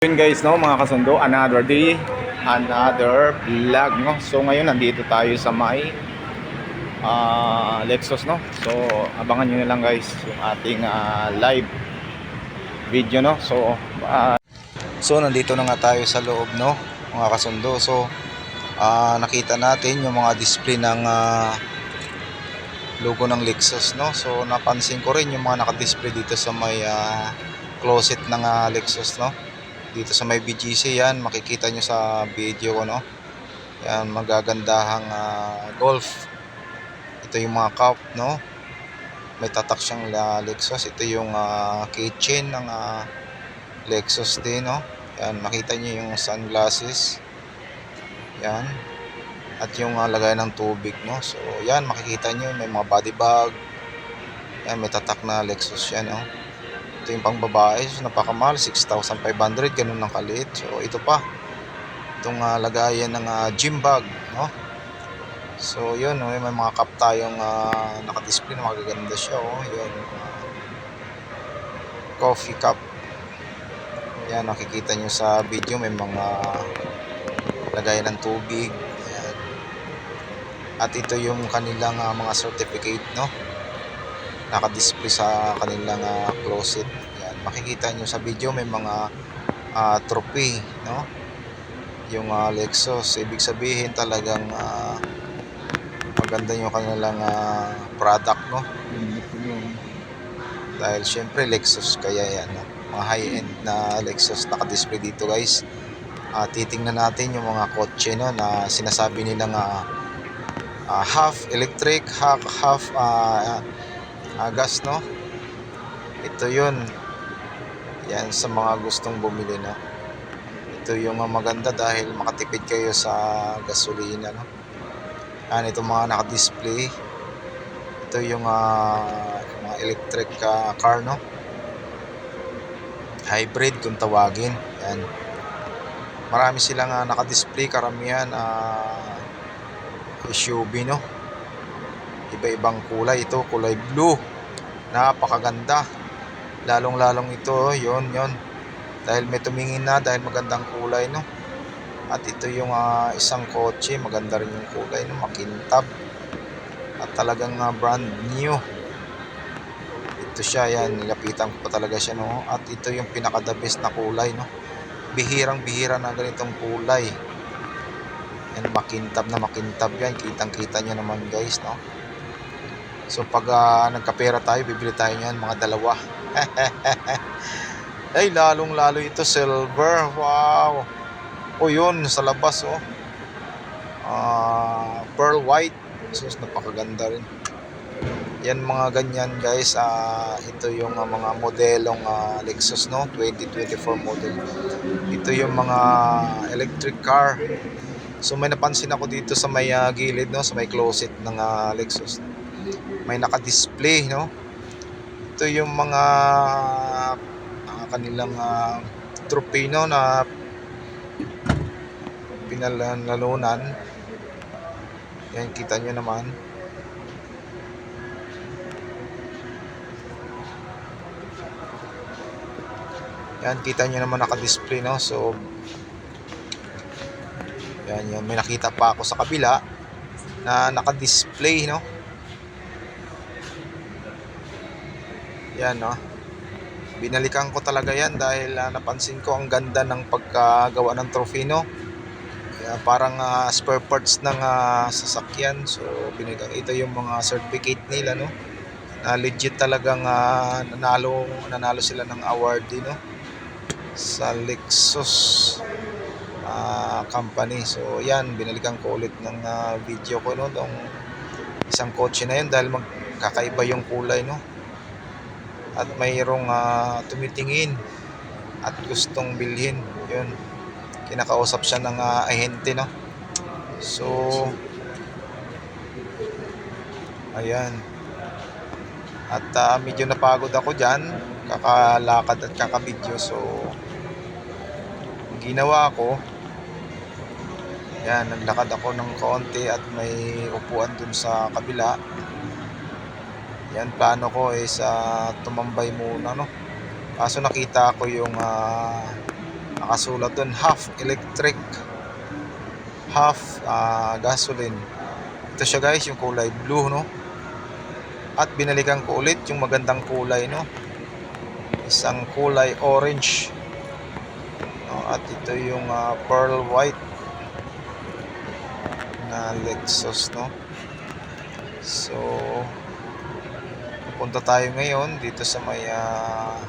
Yun guys, no, mga kasundo, another day, another vlog, no. So ngayon nandito tayo sa may ah, Lexus, no. So abangan niyo na lang guys yung ating ah, live video, no. So ah, So nandito na nga tayo sa loob, no, mga kasundo. So ah, nakita natin yung mga display ng ah, logo ng Lexus, no. So napansin ko rin yung mga naka-display dito sa may ah, closet ng ah, Lexus, no dito sa may BGC yan makikita nyo sa video ko no? Yan magagandahang ah, golf. Ito yung mga cup no? May tatak siyang Lexus. Ito yung ah, keychain ng ah, Lexus din no? Yan makita nyo yung sunglasses. Yan. At yung ah, lagay ng tubig no? So yan makikita nyo may mga body bag. Yan may tatak na Lexus yan no ito yung pang babae, so napakamahal, 6,500, ganun ng kaliit. So ito pa, itong ah, lagayan ng ah, gym bag, no? So yun, no, may mga cup tayong uh, nakadisplay na magaganda siya, oh. Yun, ah, coffee cup. Yan, nakikita nyo sa video, may mga lagayan ng tubig. Yan. At ito yung kanilang ah, mga certificate, no? nakadisplay sa kanilang ah, closet. Makikita nyo sa video may mga ah, trophy, no? Yung ah, Lexus, ibig sabihin talagang ah, maganda yung kanilang ah, product, no? Dahil syempre Lexus kaya yan, no? Mga high-end na Lexus nakadisplay dito, guys. Ah, titingnan natin yung mga kotse, no, na sinasabi nilang ah, ah, half electric, half half ah, ah, gas no ito yun yan sa mga gustong bumili no ito yung maganda dahil makatipid kayo sa gasolina no? Yan ito mga naka-display. Ito yung ah, mga electric ah, car no? Hybrid kung tawagin. Yan. Marami silang ah, naka-display karamihan ah, SUV no? Iba-ibang kulay. Ito kulay blue. Napakaganda lalong lalong ito yon yon dahil may tumingin na dahil magandang kulay no? At ito yung ah, isang kotse maganda rin yung kulay no? Makintab. At talagang ah, brand new. Ito siya yan nilapitan ko pa talaga siya no? At ito yung pinaka the best na kulay no? Bihirang bihira na ganitong kulay. Yan makintab na makintab yan. Kitang kita nyo naman guys no So pag ah, nagkapera tayo, bibili tayo niyan mga dalawa. Ay, lalong lalo ito silver. Wow. O yun, sa labas oh. Ah, pearl white. So napakaganda rin. Yan mga ganyan guys. Ah, ito yung ah, mga modelong ah, Lexus no, 2024 model. Ito yung mga electric car. So may napansin ako dito sa may ah, gilid no, sa may closet ng ah, Lexus may naka-display no? Ito yung mga ah, kanilang uh, trophy no na pinalalunan yan kita nyo naman. Yan kita nyo naman naka-display no? So yan yan. May nakita pa ako sa kabila na naka-display no Yan, no? Binalikan ko talaga yan dahil ah, napansin ko ang ganda ng pagkagawa ng trophy, no? Kaya parang ah, spare parts ng ah, sasakyan. So, binigay, ito yung mga certificate nila, no? Na legit talagang ah, nanalo, nanalo sila ng award, eh, no? Sa Lexus ah, company. So, yan, binalikan ko ulit ng ah, video ko, no? Nung isang kotse na yun dahil magkakaiba yung kulay, no? At mayroong ah, tumitingin at gustong bilhin. Yun. Kinakausap siya ng ah, ahente no? So ayan. At ah, medyo napagod ako dyan. Kakalakad at kakabidyo so ginawa ko yan naglakad ako ng kaunti at may upuan dun sa kabila yan, plano ko is uh, tumambay muna, no? Kaso nakita ko yung uh, nakasulat doon half electric half ah, gasoline ito siya guys yung kulay blue no at binalikan ko ulit yung magandang kulay no isang kulay orange no? at ito yung ah, pearl white na Lexus no so punta tayo ngayon dito sa may ah,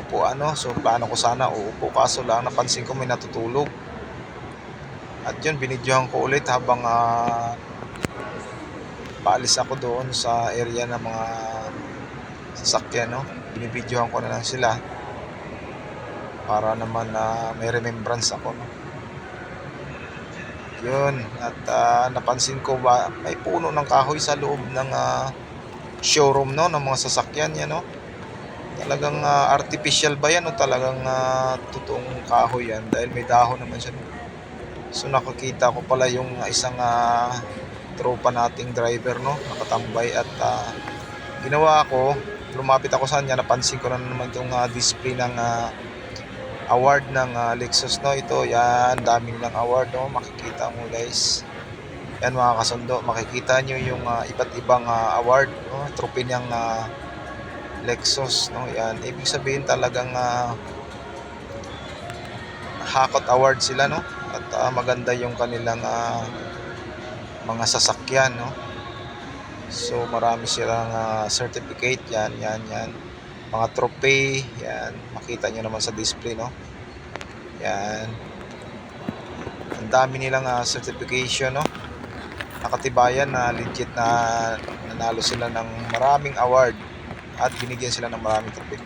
upuan no so plano ko sana uupo. Kaso lang napansin ko may natutulog. At yun binidyohan ko ulit habang ah, paalis ako doon sa area ng mga sasakyan no? Binibidyohan ko na lang sila para naman na may remembrance ako no yun. At ah, napansin ko ba may puno ng kahoy sa loob ng ah, showroom no ng mga sasakyan yan no? Talagang ah, artificial ba yan o talagang ah, totoong kahoy yan? Dahil may dahon naman siya. So nakakita ko pala yung isang ah, tropa nating driver no nakatambay at ah, ginawa ko lumapit ako sa kanya. Napansin ko na naman itong ah, display ng ah, award ng ah, Lexus no? Ito yan dami nilang award no? Makikita mo guys. Yan mga kasundo makikita nyo yung ah, iba't ibang ah, award no? Trophy niyang ah, Lexus no? Yan ibig sabihin talagang ah, hakot award sila no? At ah, maganda yung kanilang ah, mga sasakyan no? So marami silang ah, certificate. Yan yan yan mga trophy yan. Makita nyo naman sa display no? Yan. Ang dami nilang ah, certification no? Nakatibayan na legit na nanalo sila ng maraming award at binigyan sila ng maraming trophy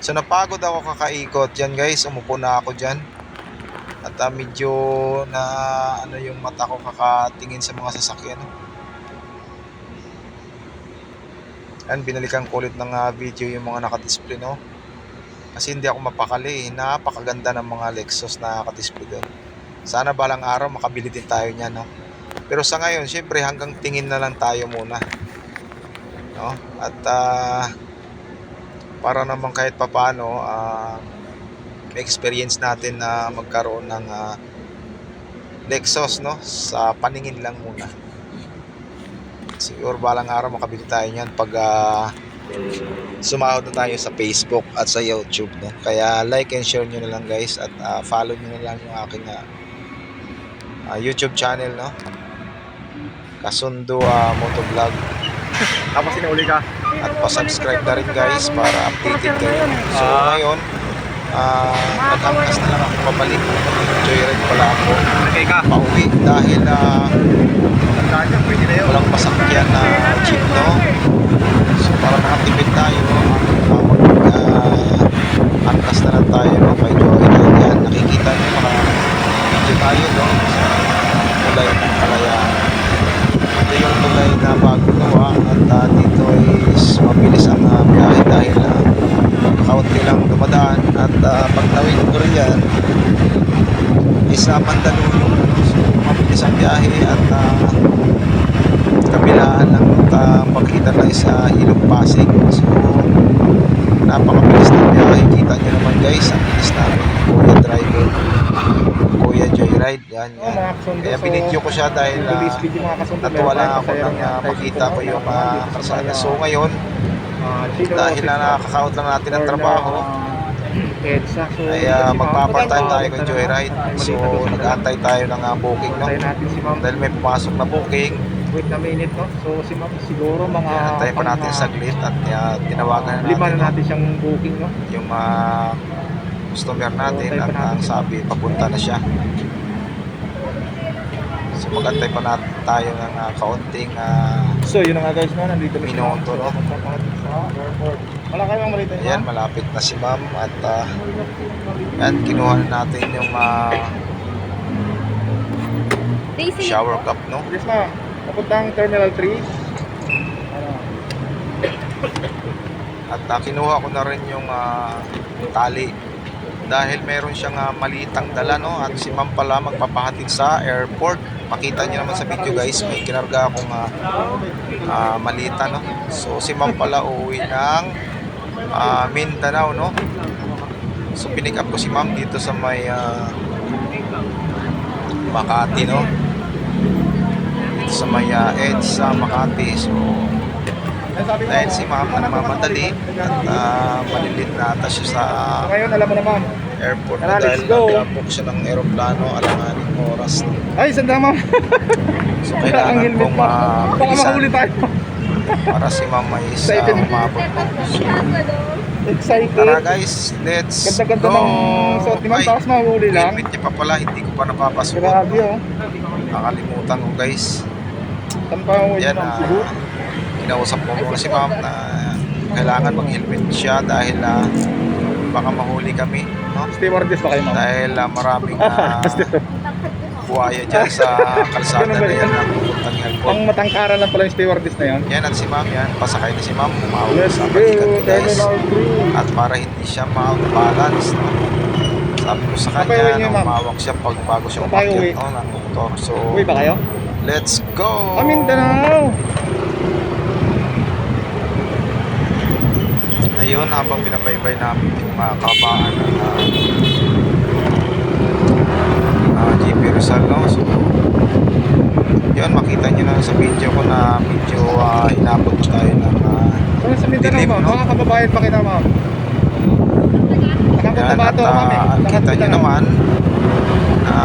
so napagod ako kakaikot. Yan guys umupo na ako dyan. At ah, medyo na ano yung mata ko kakatingin sa mga sasakyan Yan, binalikan ko ulit ng ah, video yung mga nakadisplay, no? Kasi hindi ako mapakali. eh. Napakaganda ng mga Lexus na nakadisplay doon. Sana balang araw makabili din tayo niyan, no? Pero sa ngayon, syempre hanggang tingin na lang tayo muna. No? At ah, para naman kahit papano, ah, may experience natin na magkaroon ng ah, Lexus, no? Sa paningin lang muna siguro balang araw makabili tayo niyan pag ah, sumahod na tayo sa Facebook at sa YouTube no kaya like and share nyo na lang guys at ah, follow nyo na lang yung aking ah, ah, YouTube channel no Kasundo ah, Motovlog Tapos sinauli ka. at pa-subscribe na rin guys para updated kayo so Ah. ngayon ah, nag-angkas na lang ako pabalik joyride pala ako Nagay ka. pauwi dahil ah, Walang pasakyan na jeep no? So para makatipid tayo mag uh, angkas na lang tayo no kay Joyride yan nakikita nyo mga video tayo no? Sa tulay ng kalayaan. Ito yung tulay na bago gawa at uh, dito is mabilis ang uh, biyahe dahil uh, kaunti lang dumadaan. At uh, pag tawid ko rin yan is uh, Mandaluyong. So mabilis ang biyahe at uh, kabilaan at uh, pagitan lang sa Ilog Pasig. So napakabilis ng biyahe kita nyo naman guys. Ang bilis namin Kuya Driver. Kuya Joyride yan yan. Kaya binidyo ko siya dahil uh, natuwa lang ako nang uh, makita ko yung mga uh, may, so ah, ngayon ah, dahil na office, nakakaut lang natin ang trabaho na, ah, ay uh, magpapantime tayo na, Joyride. Ah, so nag-aantay tayo ng uh, booking no? Dahil may pumasok na booking Wait na minute, no? So, si Ma'am siguro mga... Antayin pa natin ah, saglit at uh, tinawagan na Lima natin na no, natin siyang booking, no? yung uh, customer natin So, at pa natin ang sabi papunta na siya. So magantay pa natin tayo ng uh, kaunting uh, So, yun na nga guys, no? Nandito na. Minuto, no? Wala kayong malita ayan malapit na si ma'am at uh, yan kinuha na natin yung uh, shower cup no Yes, ma'am. Papuntang Terminal 3. Ano? at uh, kinuha ko na rin yung uh, tali dahil meron siyang uh, malitang dala no at si ma'am pala magpapahatid sa airport makita niyo naman sa video guys may kinarga akong uh, uh, malita no so si ma'am pala uuwi ng uh, Mindanao no so pinick up ko si ma'am dito sa may ah, Makati, no? Sa may ah, edge sa Makati. So dahil si ma'am nagmamadali at uh, malilit na ata siya sa Ngayon, alam mo na ma'am. airport Tara, na dahil let's go. nag siya ng aeroplano alanganing oras. Ay, sanda ma'am. So Ang kailangan helmet kong pa. uh, Baka bilisan makahuli tayo. para si ma'am ay sa Excited. umabot. So, Excited. tara guys, let's Ganda-ganda go! ng suot ni ma'am. Ay, Tapos mahuli lang. helmet niya pa pala, hindi ko pa napapasuot. Grabe oh. Nakalimutan ko guys. Yan, ma'am? ah, Cebu? kinausap ko muna si ma'am na kailangan mag-helmet siya dahil ah, baka mahuli kami. No? Stewardess pa kayo ma'am? Dahil ah, maraming uh, buhaya dyan sa kalsada na yun? yan ng pupuntang airport. Pang matangkaran lang pala yung stewardess na yan. Yan at si ma'am yan, pasakay na si ma'am, umawag Let's sa balikan ko guys. Terminal 3. At para hindi siya ma-balance, no? sabi ko sa kanya na ma'am? umawak siya pag bago siya umakyat no, ng motor. So, Uwi ba kayo? Let's go! Ah, Mindanao! Ayun, habang binabaybay namin yung mga kabaan ng uh, uh, GP Rizal, no? So, yun, makita nyo na sa video ko na medyo uh, inabot tayo ng uh, sa Mindanao Dilim, ma'am? no? Mga kababayan pa kita ma'am. Nakang yan, Cotabato at ma'am eh. uh, kita nyo Mindanao. naman na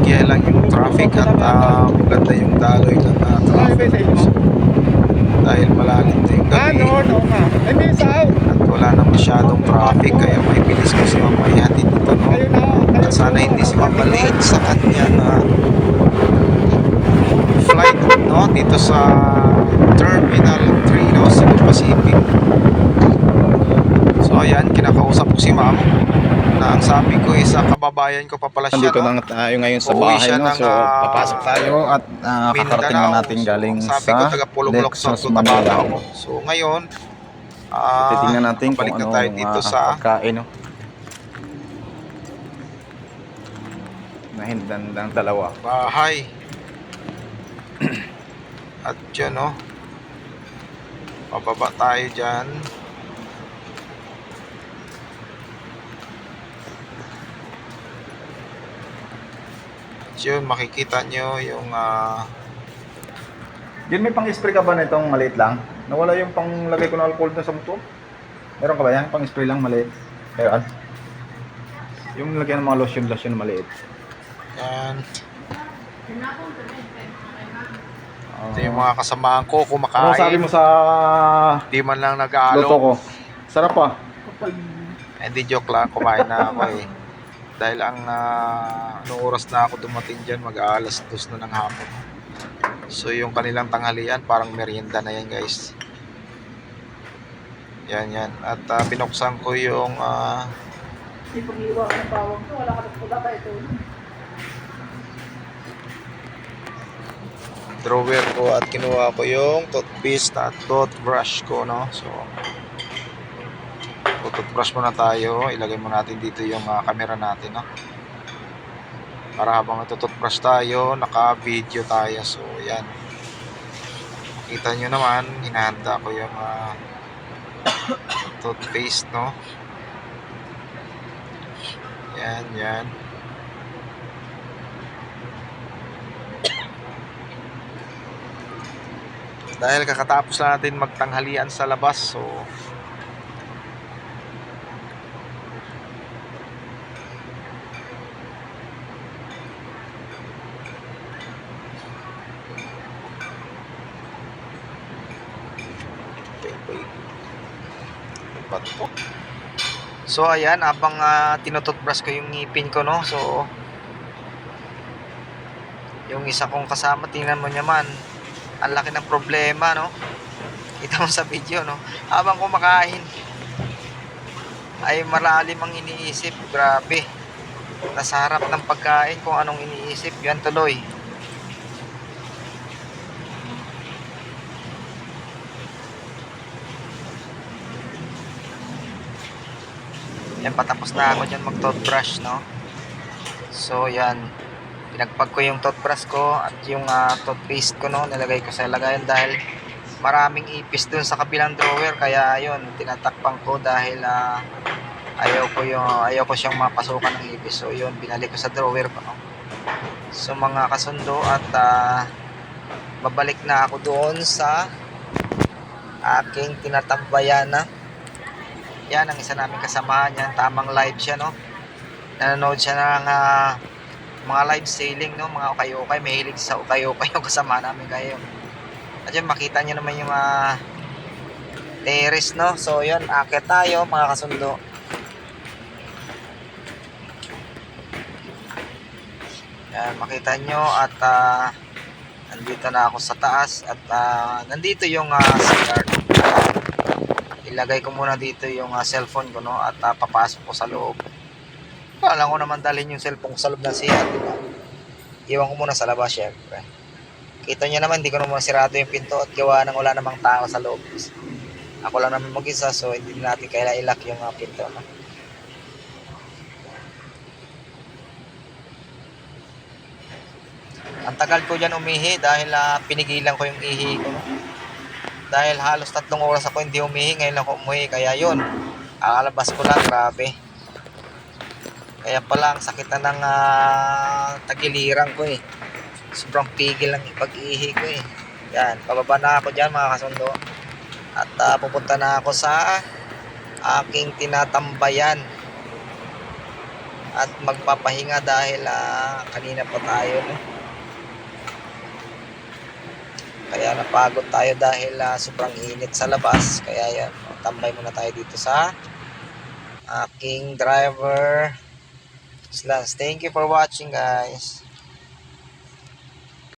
bahagya lang yung traffic at uh, maganda yung daloy ng uh, traffic inyo? dahil malalim na yung Ah, gabi south. at wala na masyadong traffic kaya may bilis ko si Mama ihatid dito no? At sana na. hindi si Mama late sa kanya na flight no? Dito sa Terminal 3 no? Cebu Pacific. So ayan kinakausap ko si Ma'am na ang sabi ko is sa kababayan ko pa pala siya Nandito na tayo ngayon sa bahay no? ng, So ah, papasok tayo at uh, kakarating na natin galing so, sabi ko sa taga Lexus Manila ako so ngayon ah, Titingnan natin kung ano na tayo dito ah, sa pagkain no? Nahindan ng dalawa bahay. At yun, no? Pababa tayo dyan. Yun, makikita nyo yung ah, Yun may pang-spray ka ba na itong maliit lang? Nawala yung panglagay ko ng alcohol dun sa motor? Meron ka ba yan? Pang-spray lang maliit? Meron? Yung lagyan ng mga lotion-lotion na maliit. yan. Uh, Ito yung mga kasamahan ko ano kumakain. sabi mo sa Di man lang luto nag-aalok. ko? Sarap ah. Hindi joke lang, kumain na ako eh. Dahil ang uh, oras na ako dumating dyan, mag-aalas dos na ng hapon. So yung kanilang tanghalian, parang merienda na yan guys. Yan yan. At ah, binuksan ko yung ah, drawer ko at kinuha ko yung toothpaste at toothbrush ko no. So toothbrush muna tayo. Ilagay muna natin dito yung ah, camera natin no. Para habang toothbrush tayo, naka-video tayo. So yan. Kita nyo naman, hinahanda ko yung ah, toothpaste no. Yan, yan. Dahil kakatapos na natin magtanghalian sa labas, so Ba't po? So ayan, habang uh, tinututbrush ko yung ngipin ko no, so yung isa kong kasama, tingnan mo naman, ang laki ng problema no. Kita mo sa video no, habang kumakain ay malalim ang iniisip, grabe. Nasa harap ng pagkain kung anong iniisip, yan tuloy. Yan, patapos na ako dyan mag-toothbrush, no? So, yan. Pinagpag ko yung toothbrush ko at yung ah, toothpaste ko, no? Nilagay ko sa lagayan dahil maraming ipis dun sa kabilang drawer kaya yun tinatakpan ko dahil ah, ayaw ko yung ayaw ko siyang mapasukan ng ipis so yun binalik ko sa drawer ko no? so mga kasundo at ah, babalik na ako doon sa aking tinatambayan na yan ang isa naming kasamahan yan tamang live siya no? Nanonood siya ng ah, mga live sailing no? Mga ukay-ukay. Mahilig sa ukay-ukay yung kasama namin kayo at yun makita nyo naman yung ah, terrace no? So yun akit tayo mga kasundo. Yan makita nyo at ah, nandito na ako sa taas at ah, nandito yung uh, CR ilagay ko muna dito yung ah, cellphone ko no at ah, papasok ko sa loob alam ko naman dalhin yung cellphone ko sa loob ng CR di ba iwan ko muna sa labas syempre kita nyo naman hindi ko naman sirado yung pinto at gawa nang wala namang tao sa loob ako lang naman mag-isa so hindi natin kailangan ilak yung ah, pinto no? Ang tagal ko dyan umihi dahil ah, pinigilan ko yung ihi ko. no? Dahil halos tatlong oras ako hindi umihi, ngayon ako umuhi. Kaya yun, alabas ko lang, grabe. Kaya pala ang sakit na ng ah, tagiliran ko eh. Sobrang pigil ang pag-ihi ko eh. Yan, pababa na ako dyan mga kasundo. At ah, pupunta na ako sa aking tinatambayan. At magpapahinga dahil ah, kanina pa tayo. No? Kaya napagod tayo dahil ah, sobrang init sa labas. Kaya yan, tambay muna tayo dito sa aking driver. Slans. Thank you for watching guys.